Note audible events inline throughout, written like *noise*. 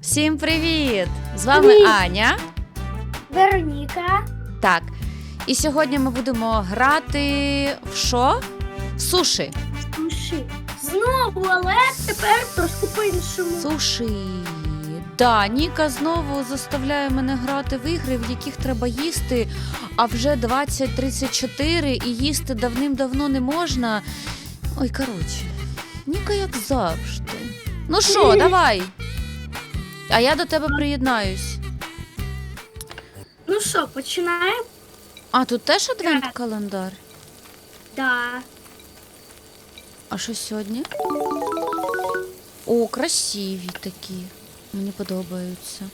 Всім привіт! З вами Привіт! Аня. Вероніка. Так. І сьогодні ми будемо грати в що? В суші. Суші. Знову, але тепер трошки по-іншому. Суші. Да, Ніка знову заставляє мене грати в ігри, в яких треба їсти, а вже 20.34 і їсти давним-давно не можна. Ой, коротше, Ніка як завжди. Ну що, *laughs* давай. А я до тебе приєднаюсь. Ну що, починаємо? А, тут теж адвент календар. Да. А що сьогодні? О, красиві такі. Мені подобаються.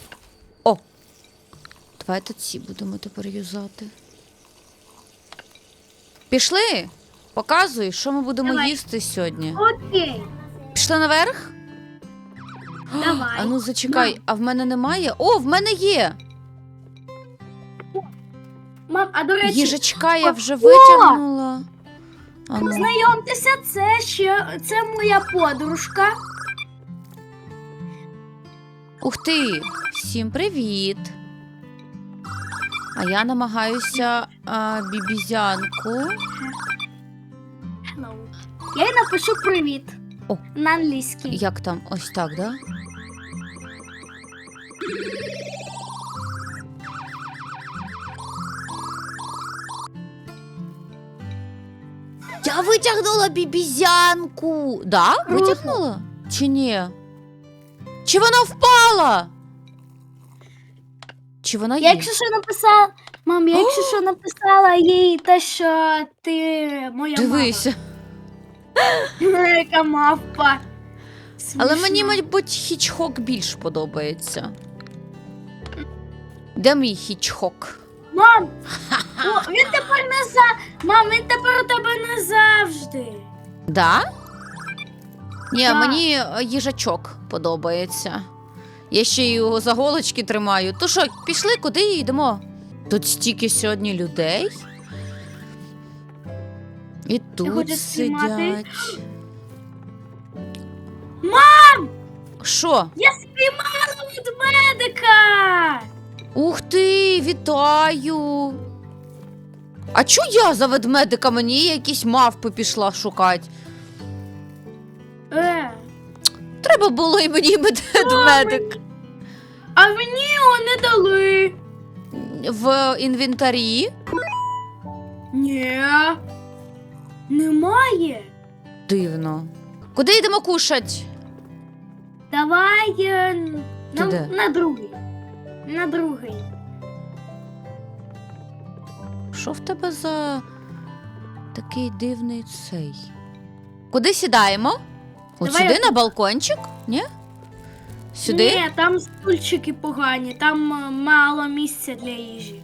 О! Давайте ці будемо тепер юзати. Пішли! Показуй, що ми будемо Давай. їсти сьогодні. Окей. Пішли наверх? Давай. А ну зачекай, а в мене немає? О, в мене є! Мам, а до речі, Їжачка я вже витягнула. А ну. знайомтеся, це ще це моя подружка. Ух ти! Всім привіт! А я намагаюся а, бібізянку. Hello. Я їй напишу привіт. О. На англійській. Як там? Ось так, да? Я витягнула бібізянку. Да? Витягнула? Чи ні? Чи вона впала? Чи вона Я якщо що написала, мам, я якщо *gasps* що написала їй те, що ти моя Дивися. мама. *laughs* Яка мавпа. Але мені, мабуть, хічхок більш подобається. Де мій хічхок? Мам! О, він тепер не за. Мам, він тепер у тебе не завжди. Да? Ні, Так. мені е, їжачок подобається. Я ще й його за голочки тримаю. То що, пішли, куди йдемо? Тут стільки сьогодні людей. І тут хочеш сидять. Мам! Що? Я спіймала ведмедика! Ух ти, вітаю! А чо я за ведмедика? Мені якісь мавпи пішла шукати. Е, Треба було і мені ведмедик. а мені його не дали. В інвентарі. Ні. Немає. Дивно. Куди йдемо кушать? Давай е, на, Ти де? на другий. На другий. Що в тебе за такий дивний цей? Куди сідаємо? От Давай сюди я- на балкончик? Ні? Сюди? Ні, там стульчики погані, там е, мало місця для їжі.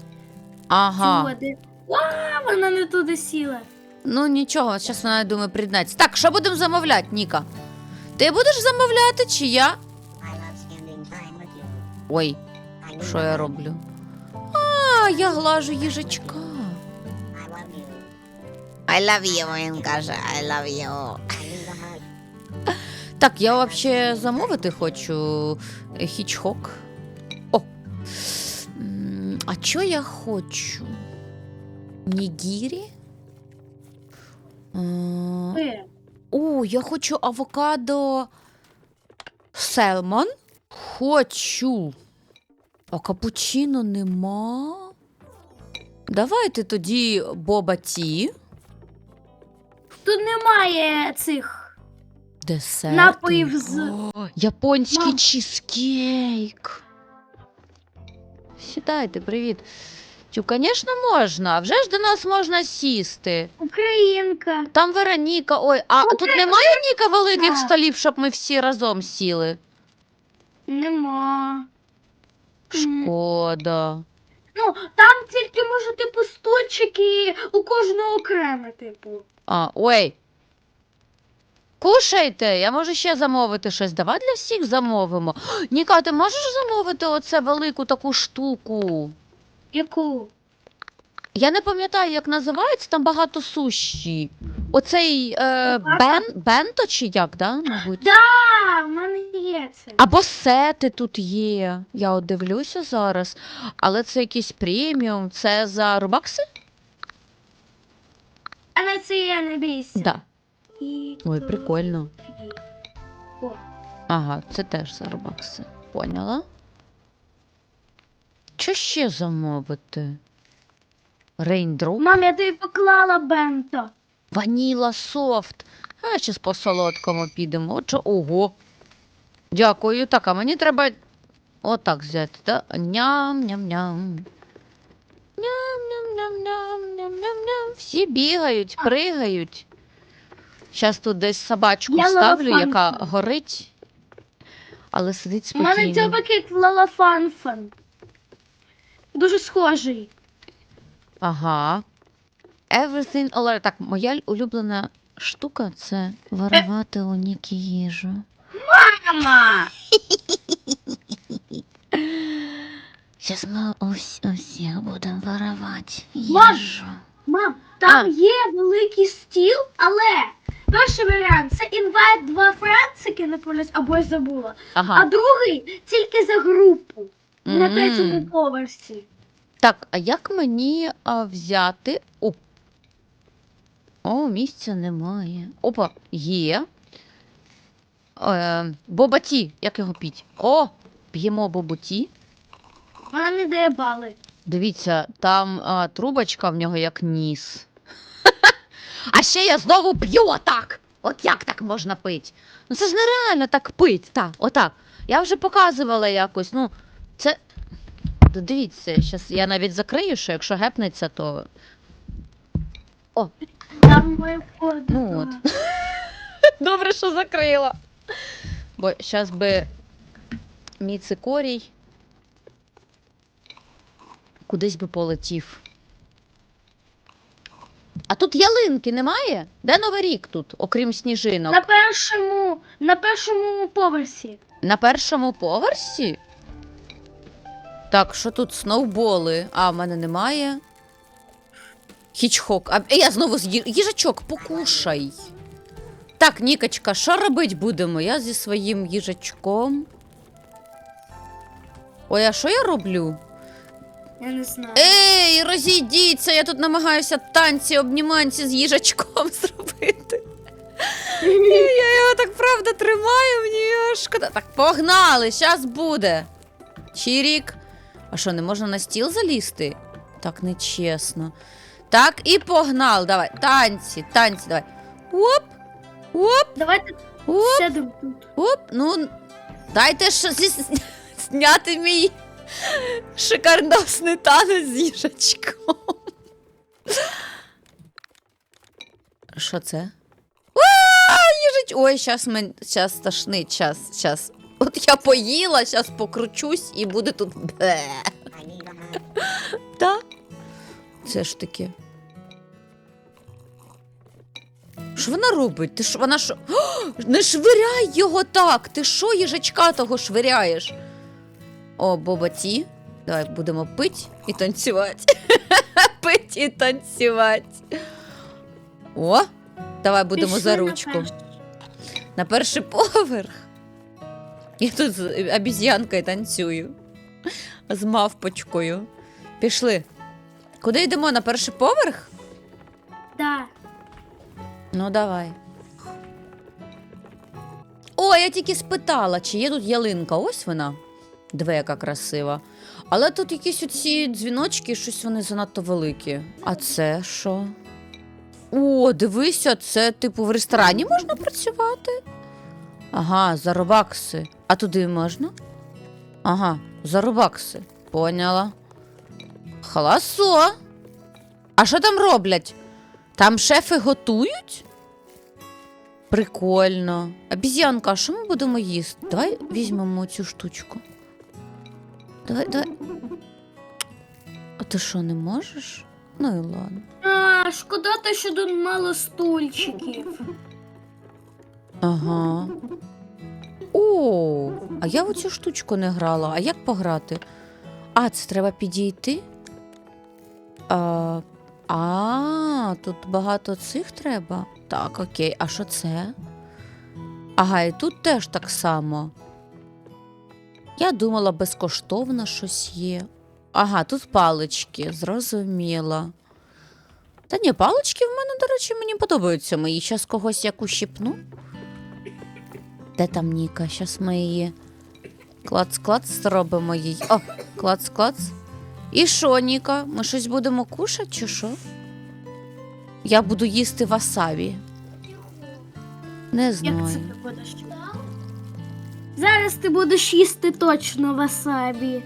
Ага. Сюди. А, вона не туди сіла. Ну нічого, зараз вона я думаю приєднається. Так, що будемо замовляти, Ніка? Ти будеш замовляти чи я? I love spending time with you. Ой, що я роблю? А, я глажу їжачка. I love you. I love you, він каже, I love you. Так, я взагалі замовити хочу хічхок. О! А що я хочу? Нігірі? Е, О, я хочу авокадо селмон. Хочу. А капучино нема. Давайте тоді боба ті. Тут немає цих. Десерт. Напоїв з- О, японський Мам. чізкейк. Сідайте, привіт. Тю, звісно, можна. Вже ж до нас можна сісти. Українка. Там Вероніка. Ой, а тут немає Ніка великих столів, щоб ми всі разом сіли. Нема. Шкода. Ну, там тільки може, типу, стульчики у кожного окреме, типу. А, ой. Кушайте, я можу ще замовити щось. Давай для всіх замовимо. *gasps* Ніка, ти можеш замовити оце велику таку штуку? Яку? Я не пам'ятаю, як називається, там багато суші. Оцей е, бен, бенто чи як, да, мабуть? Да, в мене є це. Або сети тут є. Я от дивлюся зараз. Але це якийсь преміум. Це за рубакси? А на це я не бійся. Да. І Ой, тут прикольно. є. О, Ага, це теж за рубакси. Поняла. Що ще замовити? Рейндроп? Мам, я тобі поклала бенто. Ваніла софт. А ще по солодкому підемо. Отже, ого. Дякую. Так, а мені треба отак взяти, так? Ням-ням-ням. Ням-ням-ням-ням-ням-ням-ням. Всі бігають, пригають. Зараз тут десь собачку Я ставлю, лавафанфан. яка горить, але сидить У мене спокійно. дзьобик лалафанфан. Дуже схожий. Ага. Everything alert. Так, моя улюблена штука це виривати у Нікі їжу. Мама! Зараз ми ось усіх будемо виривати Мам! їжу. Мам, там А. є великий стіл, але перший варіант це інвайт два які не помиляюсь, або я забула. А другий тільки за групу на третьому поверсі. Так, а як мені а, взяти. О. О, місця немає. Опа, є. Е, бобаті, як його піть? О, п'ємо боботі. Вона не дає бали. Дивіться, там а, трубочка в нього як ніс. *laughs* А ще я знову п'ю отак. От як так можна пити? Ну це ж нереально так пить. Так, отак. Я вже показувала якось. Ну, це. Дивіться, щас я навіть закрию, що якщо гепнеться, то. Там моє входить. Ну от. *laughs* Добре, що закрила. Бо зараз би мій цикорій кудись би полетів. А тут ялинки немає? Де Новий рік тут, окрім сніжинок? На першому, на першому поверсі. На першому поверсі? Так, що тут сноуболи? А, в мене немає. Хічхок. А я знову з ї- їжачок, покушай. Так, Нікочка, що робити будемо? Я зі своїм їжачком. Ой, а що я роблю? Я не знаю. Ей, розійдіться, я тут намагаюся танці, обніманці з їжачком *laughs* зробити. Я його так правда тримаю, мені його шкода. Так, погнали, щас буде. Чирік. А що, не можна на стіл залізти? Так нечесно. Так, і погнали. Давай. Танці, танці, давай. Оп, оп, Давайте оп, сядемо тут. оп. Ну, дайте ж зняти мій шикардосний танець з їжачком. Що це? Ой, щас мен... щас тошнить, щас, щас. От я поїла, щас покручусь і буде тут бе. Та? Це ж таке. Що вона робить? Ти що, вона що? О, не швиряй його так! Ти що їжачка того швиряєш? О, боботі. Давай будемо пить і танцювати. *laughs* пить і танцювати. О, давай будемо Пішли за на ручку. перший. На перший поверх. Я тут з обіз'янкою танцюю. З мавпочкою. Пішли. Куди йдемо? На перший поверх? Да. Ну, давай. О, я тільки спитала, чи є тут ялинка. Ось вона. Диви, яка красива. Але тут якісь оці дзвіночки, щось вони занадто великі. А це що? О, дивися, це типу в ресторані можна працювати. Ага, за робакси. А туди можна? Ага, за робакси. Поняла. Халасо. А що там роблять? Там шефи готують? Прикольно. Обіз'янка, а що ми будемо їсти? Давай візьмемо цю штучку. Давай, давай. А ти що, не можеш? Ну і ладно. А, шкода те, що тут мало стульчиків. Ага. О, а я в цю штучку не грала. А як пограти? А, це треба підійти? А, а тут багато цих треба. Так, окей. А що це? Ага, і тут теж так само. Я думала, безкоштовно щось є. Ага, тут палички, зрозуміла. Та ні, палички в мене, до речі, мені подобаються мої. Щас когось як ущипну. Де там Ніка? Щас ми її клац-клац зробимо їй. О, клац-клац. І що, Ніка? Ми щось будемо кушати чи що? Я буду їсти васабі. Не Як це знаю. ти будеш? Зараз ти будеш їсти точно васабі.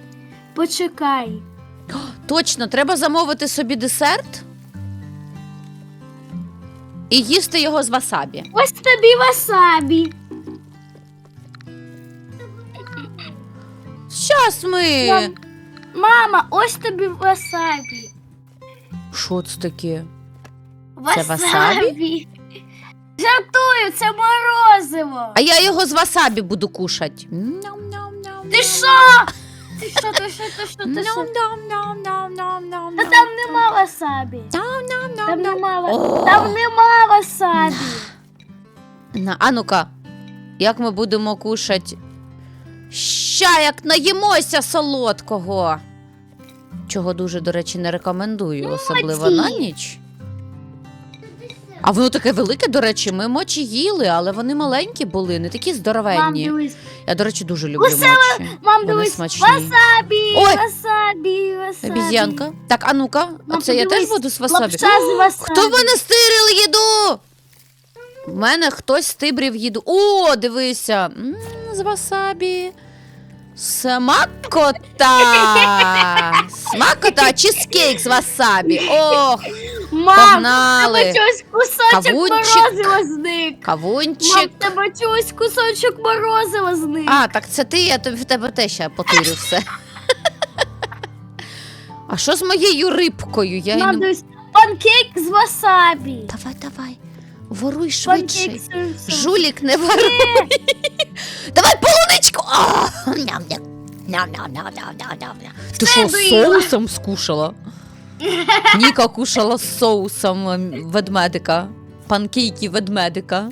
Почекай. Точно, треба замовити собі десерт і їсти його з васабі. Ось тобі васабі. Щас ми. Мам. Мама, ось тобі васабі. Що це таке? Васабі. васабі? Жартую, це морозиво. А я його з васабі буду кушати. Ням-ням-ням. Ти що? Ти що, ти що, ти що, ти що? Ням-ням-ням-ням-ням-ням. Та там нема васабі. Там Ням-ням-ням-ням. нема, ва- О. там нема васабі. На, а ну-ка, як ми будемо кушати? Ща як наїмося солодкого. Чого дуже, до речі, не рекомендую, особливо на ніч. А воно таке велике, до речі, ми мочі їли, але вони маленькі були, не такі здоровенні. Я, до речі, дуже люблю Усе мочі. Мам, Вони дивись. смачні. Васабі, Ой. васабі, васабі. Обіз'янка. Так, а ну-ка, Мам, оце я теж буду з васабі. Лапша з васабі. Хто в мене стирив їду? В мене хтось стибрів їду. О, дивися. М, з васабі. Смакота! Смакота, чизкейк з васабі. Ох, Мам, погнали. тебе чогось кусочок Кавунчик. морозива зник. Мам, кавунчик. тебе чогось кусочок морозива зник. А, так це ти, я тобі в тебе теж ще потирю все. А що з моєю рибкою? Я й Мам, не... дивись, панкейк з васабі. Давай, давай. Воруй швидше. Панкейк з. Жулік не воруй. Давай полуничку. А! Ням-ням. Ням-ням-ням-ням-ням-ням. Ти що, з соусом скушала? Ніка кушала з соусом ем, ведмедика. Панкейки ведмедика.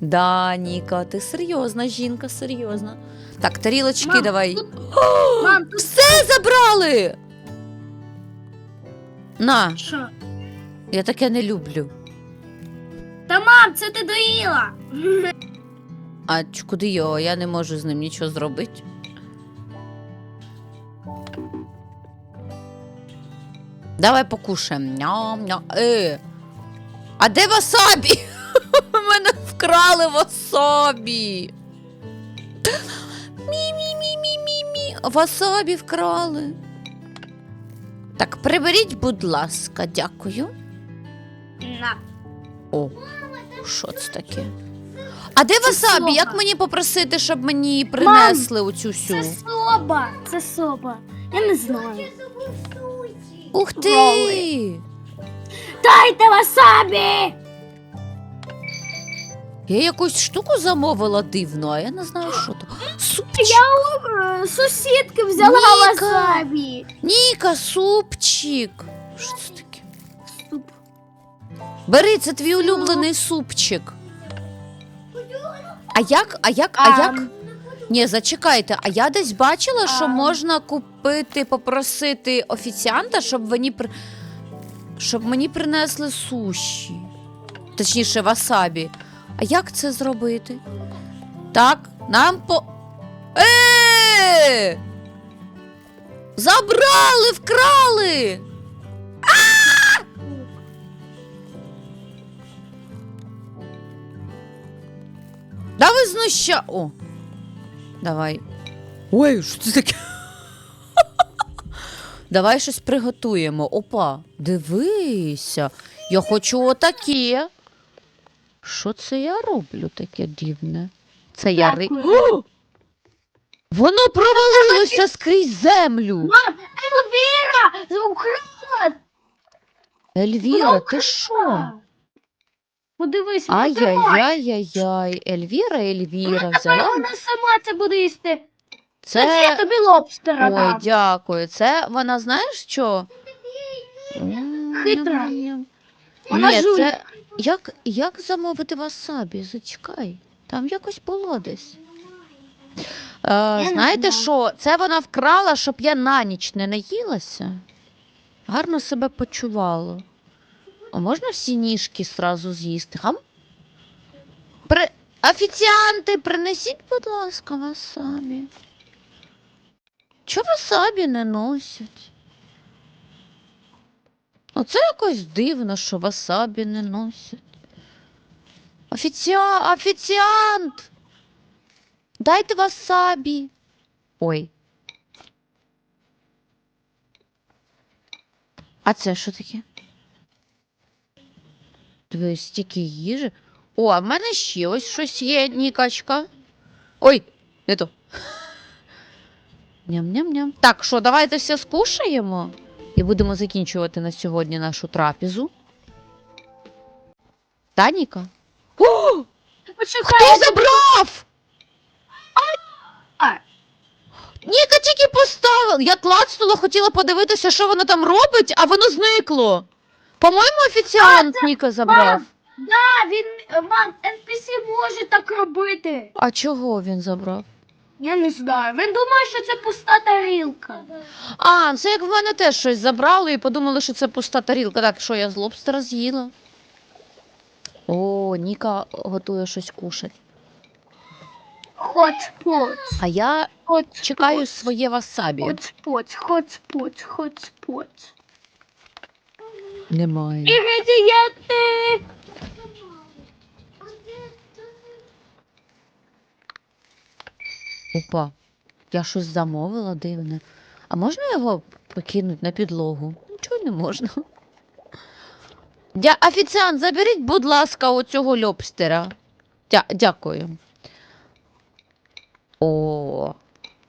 Да, Ніка, ти серйозна жінка, серйозна. Так, тарілочки Мам, давай. Мам, тут Все забрали. На, що? я таке не люблю. Та мам, це ти доїла. А куди його? Я не можу з ним нічого зробити. Давай покушаємо. Ням-ням. Е. А де васабі? *laughs* Мене вкрали васабі. Мі-мі-мі-мі-мі-мі. Васабі вкрали. Так, приберіть, будь ласка, дякую. На. О, що це таке? А де васабі? соба. Як мені попросити, щоб мені принесли оцю всю? Це соба. Це соба. Я не знаю. Ух ти! Роли. Дайте васабі! Я якусь штуку замовила дивну, а я не знаю, що то. Супчик. Я у е, сусідки взяла Ніка. васабі. Ніка, супчик. Що це таке? Суп. Бери, це твій улюблений супчик. А як? А як? А як? Ам, Ні, зачекайте, а я десь бачила, що А. можна купити, попросити офіціанта, щоб мені при... щоб мені принесли суші. Точніше, васабі. А як це зробити? Так, нам по. Е! Забрали, вкрали! Да ви знуща. О. Давай. Ой, що це таке? Давай щось приготуємо. Опа, дивися. Я хочу отаке. Що це я роблю таке дивне? Це я ри... О! Воно провалилося скрізь землю. Мам, Елвіра! Ельвіра, ти що? Подивись. Ай-яй-яй-яй-яй. Ельвіра, Ельвіра взяла. вона сама це буде їсти. Це Це я тобі лобстера Ой, дам. дякую. Це вона знаєш що? Хитра. М, Вона Ні, жуль. це, Як, як замовити васабі? Зачекай. Там якось було десь. Е, не знаєте знаю. що? Це вона вкрала, щоб я на ніч не наїлася. Гарно себе почувала. А можна всі ніжки сразу з'їсти? Хам? При... Офіціанти, принесіть, будь ласка, васабі. Чого васабі не носять? Оце якось дивно, що васабі не носять. Офіціа... Офіціант! Дайте васабі. Ой. А це що таке? Дивись, стільки їжі. О, а в мене ще ось щось є, Нікачка. Ой, не то. Ням-ням-ням. Так, що, давайте все скушаємо і будемо закінчувати на сьогодні нашу трапезу. Та, Ніка? О! Хто забрав? Ніка тільки поставила. Я клацнула, хотіла подивитися, що воно там робить, а воно зникло. По-моєму, офіціант Ніка забрав. мам, да, він, е, мам, NPC може так робити. А чого він забрав? Я не знаю. Він думає, що це пуста тарілка. А, це як в мене теж щось забрали і подумали, що це пуста тарілка. Так, що я з лобстера з'їла? О, Ніка готує щось кушать. Хотспот. А я чекаю своє васабі. Хотспот, хотспот, хотспот. Немає. Інгредієнти. Опа, я щось замовила дивне. А можна його покинути на підлогу? Нічого не можна. Дя... Офіціант, заберіть, будь ласка, оцього льобстера. Дя... Дякую. О,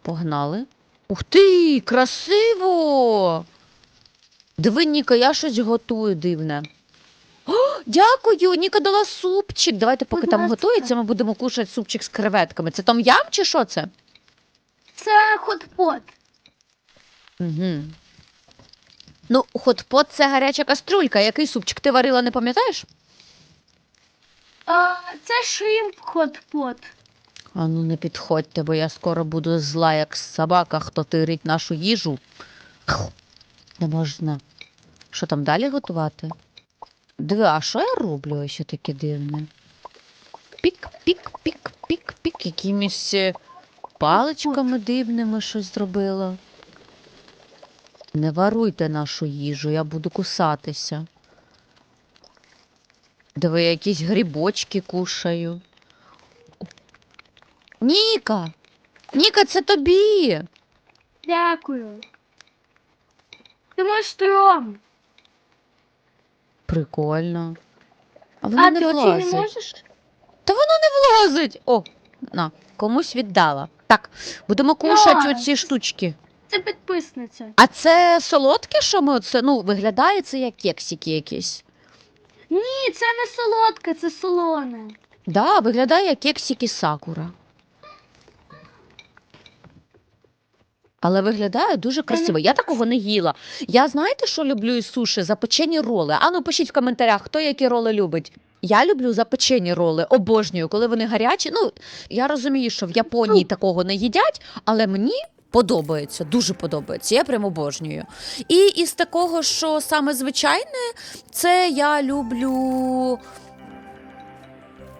погнали. Ух ти, красиво! Диви, Ніка, я щось готую дивне. О, дякую, Ніка дала супчик. Давайте, поки Будь там ласка. готується, ми будемо кушати супчик з креветками. Це там ям чи що це? Це хотпот. Угу. Ну, хотпот це гаряча каструлька. Який супчик ти варила, не пам'ятаєш? А, це шримп хотпот. А ну не підходьте, бо я скоро буду зла, як собака, хто тирить нашу їжу. Не можна. Що там далі готувати? Диви, а що я роблю ще таке дивне? Пік, пік, пік, пік, пік. Якимись е, паличками дивними щось зробила. Не варуйте нашу їжу, я буду кусатися. Диви, я якісь грибочки кушаю. Ніка! Ніка, це тобі. Дякую. Ти монстром. Прикольно. А воно А не ти оці не влазить. можеш? Та воно не влазить. О, на, комусь віддала. Так, будемо кушати оці штучки. Це підписниця. А це солодке, що ми оце, ну, виглядає це як кексики якісь. Ні, це не солодке, це солоне. Да, виглядає як кексики сакура. Але виглядає дуже красиво. Я такого не їла. Я знаєте, що люблю із суші? Запечені роли. Ану, пишіть в коментарях, хто які роли любить. Я люблю запечені роли, обожнюю, коли вони гарячі. Ну, я розумію, що в Японії такого не їдять, але мені подобається, дуже подобається. Я прям обожнюю. І із такого, що саме звичайне, це я люблю.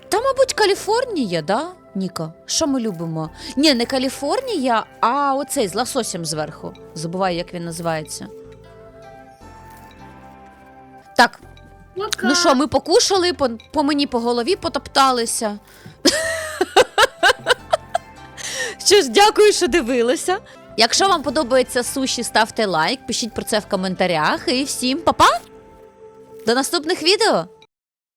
Та, мабуть, Каліфорнія, да, Ніка? Що ми любимо? Ні, не Каліфорнія, а оцей з лососем зверху. Забуваю, як він називається. Так, ну що, ми покушали, по, по мені по голові потопталися. *laughs* Що ж, дякую, що дивилися. Якщо вам подобається суші, ставте лайк, пишіть про це в коментарях. І всім па-па! До наступних відео!